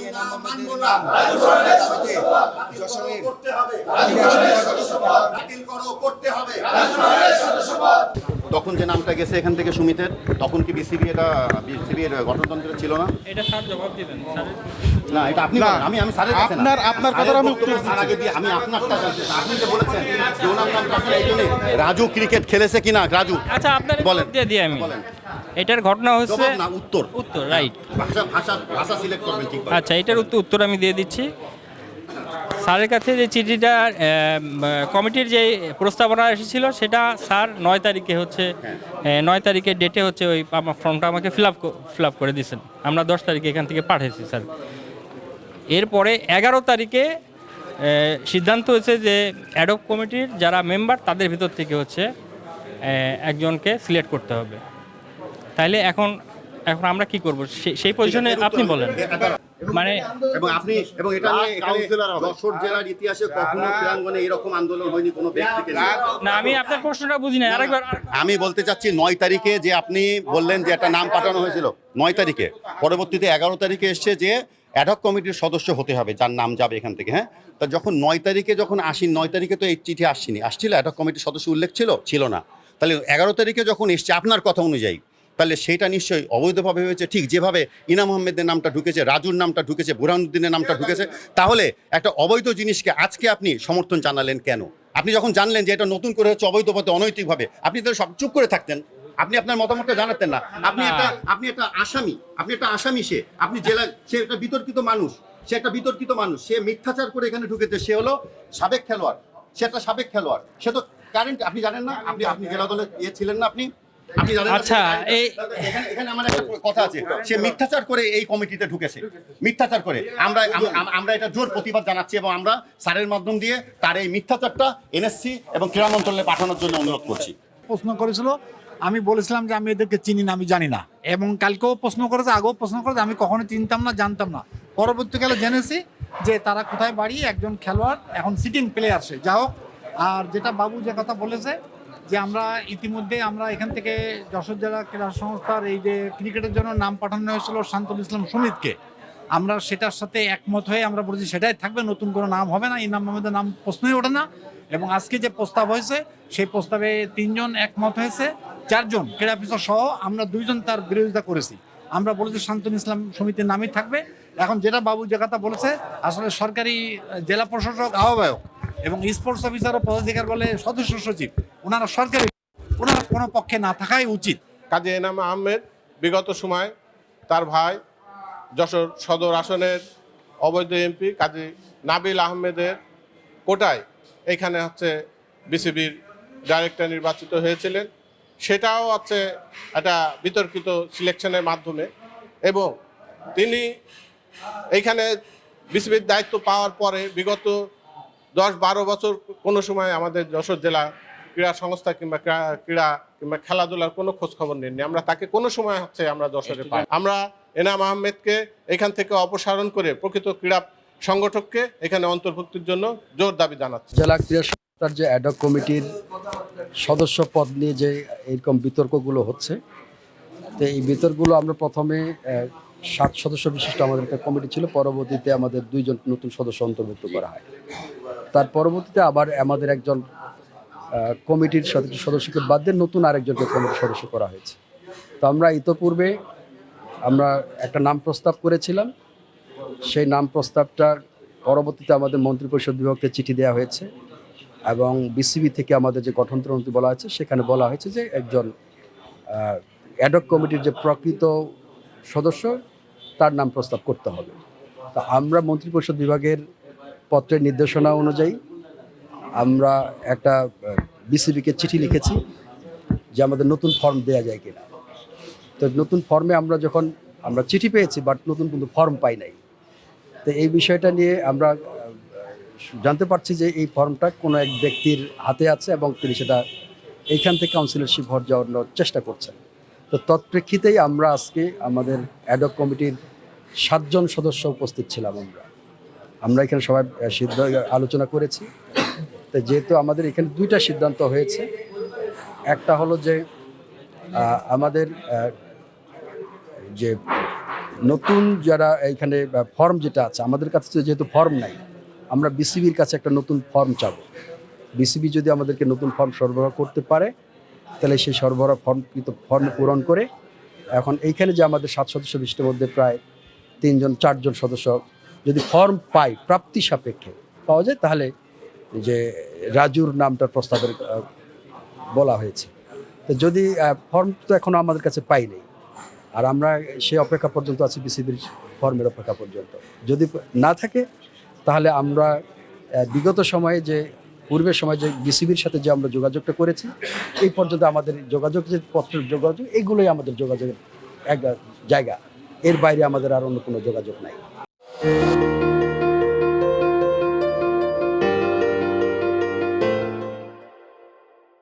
এনাম বাতিল করো করতে হবে তখন যে নামটা গেছে এখান থেকে সুমিতের তখন কি বিসিবি এটা বিসিবি এর গঠনতন্ত্র ছিল না? এটা স্যার জবাব দিবেন। না এটা আপনি না, আমি আমি স্যারের কাছে আপনার- আপনার কথার আমি উত্তর স্যার আগে দিয়ে আমি আপনারটা জানতে আপনি যে বলেছেন যে ওনার নামটা আসলে এই রাজু ক্রিকেট খেলেছে কিনা? রাজু আচ্ছা আপনার বলেন। দিয়ে দিই আমি। বলেন। এটার ঘটনা হচ্ছে উত্তর। উত্তর রাইট ভাষা ভাষা ভাষা সিলেক্ট করবেন ঠিক আচ্ছা এটার উত্তর উত্তর আমি দিয়ে দিচ্ছি। স্যারের কাছে যে চিঠিটা কমিটির যে প্রস্তাবনা এসেছিল সেটা স্যার নয় তারিখে হচ্ছে নয় তারিখে ডেটে হচ্ছে ওই আমার ফর্মটা আমাকে ফিল আপ ফিল আপ করে দিয়েছেন। আমরা দশ তারিখে এখান থেকে পাঠিয়েছি স্যার। এরপরে এগারো তারিখে সিদ্ধান্ত হয়েছে যে অ্যাডপ কমিটির যারা মেম্বার তাদের ভিতর থেকে হচ্ছে একজনকে সিলেক্ট করতে হবে। তাইলে এখন এখন আমরা কি করব? সে- সেই পজিশনে আপনি বলেন। মানে এবং আপনি এবং এটা নিয়ে এখানে যশোর জেলার ইতিহাসে কখনো ক্রীড়াঙ্গনে এরকম আন্দোলন হয়নি কোনো ব্যক্তিকে না আমি আপনার প্রশ্নটা বুঝি না আরেকবার আমি বলতে চাচ্ছি নয় তারিখে যে আপনি বললেন যে একটা নাম পাঠানো হয়েছিল নয় তারিখে। পরবর্তীতে এগারো তারিখে এসছে যে অ্যাডক কমিটির সদস্য হতে হবে যার নাম যাবে এখান থেকে হ্যাঁ? তা যখন নয় তারিখে যখন আসি নয় তারিখে তো এই চিঠি আসছিনি আসছিল? অ্যাডক কমিটির সদস্য উল্লেখ ছিল? ছিল না। তাহলে এগারো তারিখে যখন এসছে আপনার কথা অনুযায়ী তাহলে সেটা নিশ্চয়ই অবৈধভাবে হয়েছে। ঠিক যেভাবে ইনাম আহমেদের নামটা ঢুকেছে রাজুর নামটা ঢুকেছে বুরহানুদ্দিনের নামটা ঢুকেছে তাহলে একটা অবৈধ জিনিসকে আজকে আপনি সমর্থন জানালেন কেন? আপনি যখন জানলেন যে এটা নতুন করে হচ্ছে অবৈধ পথে অনৈতিকভাবে আপনি তো সব চুপ করে থাকতেন। আপনি আপনার মতামতটা জানাতেন না। আপনি একটা আপনি একটা আসামি আপনি একটা আসামি সে আপনি জেলা সে একটা বিতর্কিত মানুষ সে একটা বিতর্কিত মানুষ সে মিথ্যাচার করে এখানে ঢুকেছে সে হলো সাবেক খেলোয়াড় সে একটা সাবেক খেলোয়াড় সে তো কারেন্ট আপনি জানেন না আপনি আপনি জেলা দলে ইয়ে ছিলেন না আপনি? আচ্ছা, এই- এখানে এখানে আমার একটা কথা আছে। সে মিথ্যাচার করে এই কমিটিতে ঢুকেছে। মিথ্যাচার করে। আমরা আম- আম- আমরা এটা জোর প্রতিবাদ জানাচ্ছি এবং আমরা স্যারের মাধ্যম দিয়ে তার এই মিথ্যাচারটা এনএসসি এবং ক্রীড়া মন্ত্রণালয়ে পাঠানোর জন্য অনুরোধ করছি। প্রশ্ন করেছিল আমি বলেছিলাম যে আমি এদেরকে চিনি না আমি জানি না। এবং কালকেও প্রশ্ন করেছে আগেও প্রশ্ন করেছে আমি কখনো চিনতাম না জানতাম না। পরবর্তীকালে জেনেছি যে তারা কোথায় বাড়ি একজন খেলোয়াড় এখন সিটিং প্লেয়ার সে। যা হোক আর যেটা বাবু যে কথা বলেছে যে আমরা ইতিমধ্যে আমরা এখান থেকে যশোর জেলা ক্রীড়া সংস্থার এই যে ক্রিকেটের জন্য নাম পাঠানো হয়েছিল শান্তুল ইসলাম সুমিতকে। আমরা সেটার সাথে একমত হয়ে আমরা বলেছি সেটাই থাকবে, নতুন কোনো নাম হবে না ইনাম আহমেদের নাম প্রশ্নই ওঠে না। এবং আজকে যে প্রস্তাব হয়েছে, সেই প্রস্তাবে তিনজন একমত হয়েছে, চারজন ক্রীড়া অফিসার সহ আমরা দুইজন তার বিরোধিতা করেছি। আমরা বলেছি শান্তন ইসলাম সমিতির নামই থাকবে। এখন যেটা বাবু যে কথা বলেছে, আসলে সরকারি জেলা প্রশাসক, আহ্বায়ক এবং স্পোর্টস অফিসার ও পদাধিকার বলে সদস্য সচিব। ওনারা সরকারি, ওনারা কোনো পক্ষে না থাকাই উচিত। কাজী এনাম আহমেদ, বিগত সময় তার ভাই যশোর সদর আসনের অবৈধ এমপি কাজী নাবিল আহমেদের কোটায় এখানে হচ্ছে বিসিবির ডাইরেক্টর নির্বাচিত হয়েছিলেন। সেটাও হচ্ছে একটা বিতর্কিত সিলেকশনের মাধ্যমে এবং তিনি এইখানে বিসিবির দায়িত্ব পাওয়ার পরে বিগত দশ বারো বছর কোনো সময় আমাদের যশোর জেলা ক্রীড়া সংস্থা কিংবা ক্রীড়া- কিংবা খেলাধুলার কোনো খোঁজ খবর নেননি। আমরা তাকে কোনো সময় হচ্ছে আমরা যশোরে পাই আমরা এনাম আহমেদকে এখান থেকে অপসারণ করে প্রকৃত ক্রীড়া সংগঠককে এখানে অন্তর্ভুক্তির জন্য জোর দাবি জানাচ্ছি। জেলা ক্রীড়া সংস্থার যে অ্যাডক কমিটির সদস্য পদ নিয়ে যে এরকম বিতর্কগুলো হচ্ছে তো এই বিতর্কগুলো আমরা প্রথমে সাত সদস্য বিশিষ্ট আমাদের একটা কমিটি ছিল পরবর্তীতে আমাদের দুইজন নতুন সদস্য অন্তর্ভুক্ত করা হয়। তার পরবর্তীতে আবার আমাদের একজন কমিটির সদস্য সদস্যকে বাদ দিয়ে নতুন আরেকজনকে কমিটির সদস্য করা হয়েছে। তো আমরা ইতোপূর্বে আমরা একটা নাম প্রস্তাব করেছিলাম। সেই নাম প্রস্তাবটা পরবর্তীতে আমাদের মন্ত্রিপরিষদ বিভাগকে চিঠি দেওয়া হয়েছে এবং বিসিবি থেকে আমাদের যে গঠনতন্ত্র বলা হয়েছে, সেখানে বলা হয়েছে যে একজন অ্যাডক কমিটির যে প্রকৃত সদস্য, তার নাম প্রস্তাব করতে হবে। তা আমরা মন্ত্রিপরিষদ বিভাগের পত্রের নির্দেশনা অনুযায়ী আমরা একটা বিসিবিকে চিঠি লিখেছি যে আমাদের নতুন ফর্ম দেওয়া যায় কিনা। তো নতুন ফর্মে আমরা যখন, আমরা চিঠি পেয়েছি বাট নতুন কিন্তু ফর্ম পাই নাই। তো এই বিষয়টা নিয়ে আমরা জানতে পারছি যে এই ফর্মটা কোনো এক ব্যক্তির হাতে আছে এবং তিনি সেটা এইখান থেকে কাউন্সিলরশিপ হওয়ার যাওয়ার চেষ্টা করছেন। তো তৎপ্রেক্ষিতেই আমরা আজকে আমাদের অ্যাডক কমিটির সাতজন সদস্য উপস্থিত ছিলাম আমরা। আমরা এখানে সবাই সিদ্ধ আলোচনা করেছি। তো যেহেতু আমাদের এখানে দুইটা সিদ্ধান্ত হয়েছে, একটা হলো যে আমাদের যে নতুন যারা এইখানে ফর্ম যেটা আছে, আমাদের কাছে যেহেতু ফর্ম নাই, আমরা বিসিবির কাছে একটা নতুন ফর্ম চাবো। বিসিবি যদি আমাদেরকে নতুন ফর্ম সরবরাহ করতে পারে, তাহলে সেই সরবরাহ ফর্ম কিন্তু ফর্ম পূরণ করে, এখন এইখানে যে আমাদের সাত সদস্য বিশিষ্টের মধ্যে প্রায় তিনজন, চারজন সদস্য যদি ফর্ম পাই প্রাপ্তি সাপেক্ষে পাওয়া যায়, তাহলে যে রাজুর নামটার প্রস্তাবের বলা হয়েছে। তো যদি ফর্ম তো এখনও আমাদের কাছে পাই নেই। আর আমরা সেই অপেক্ষা পর্যন্ত আছি বিসিবির ফর্মের অপেক্ষা পর্যন্ত। যদি না থাকে, তাহলে আমরা বিগত সময়ে যে, পূর্বের সময় যে বিসিবির সাথে যে আমরা যোগাযোগটা করেছি, এই পর্যন্ত আমাদের যোগাযোগ যে পত্রের যোগাযোগ, এগুলোই আমাদের যোগাযোগের এক জায়গা। এর বাইরে আমাদের আর অন্য কোনো যোগাযোগ নাই।